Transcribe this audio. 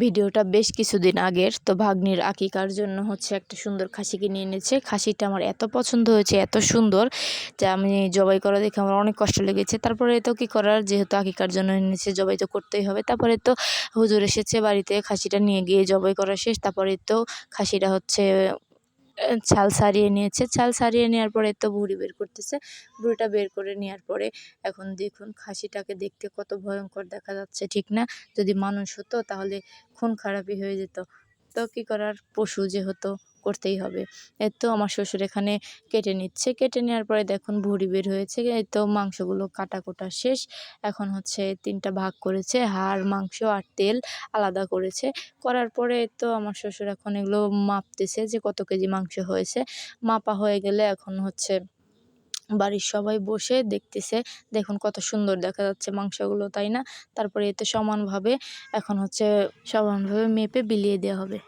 ভিডিওটা বেশ কিছুদিন আগের। তো ভাগ্নির আকিকার জন্য হচ্ছে একটা সুন্দর খাসি কিনে এনেছে। খাসিটা আমার এত পছন্দ হয়েছে, এত সুন্দর যে আমি জবাই করা দেখে আমার অনেক কষ্ট লেগেছে। তারপরে তো কি করার? যেহেতু আকিকার জন্য এনেছে, জবাই তো করতেই হবে। তারপরে তো হুজুর এসেছে বাড়িতে খাসিটা নিয়ে গিয়ে জবাই করা শেষ। তারপরে তো খাসিটা হচ্ছে ছাল সারিয়ে নিয়েছে। ছাল সারিয়ে নেওয়ার পরে তো ভুঁড়ি বের করতেছে। ভুঁড়িটা বের করে নেওয়ার পরে এখন দেখুন খাসিটাকে দেখতে কত ভয়ঙ্কর দেখা যাচ্ছে, ঠিক না? যদি মানুষ হতো তাহলে খুন খারাপি হয়ে যেত। তো কী করার? পশু যেহেতু করতেই হবে। এই তো আমার শ্বশুর এখানে কেটে নিচ্ছে। কেটে নেওয়ার পরে দেখুন ভুঁড়ি বের হয়েছে। এই তো মাংসগুলো কাটা কোটা শেষ। এখন হচ্ছে তিনটা ভাগ করেছে। হাড়, মাংস আর তেল আলাদা করেছে। করার পরে তো আমার শ্বশুর এখন এগুলো মাপতেছে যে কত কেজি মাংস হয়েছে। মাপা হয়ে গেলে এখন হচ্ছে বাড়ির সবাই বসে দেখতেছে, দেখুন কত সুন্দর দেখা যাচ্ছে মাংসগুলো, তাই না? তারপরে এতে সমানভাবে এখন হচ্ছে সমানভাবে মেপে বিলিয়ে দেওয়া হবে।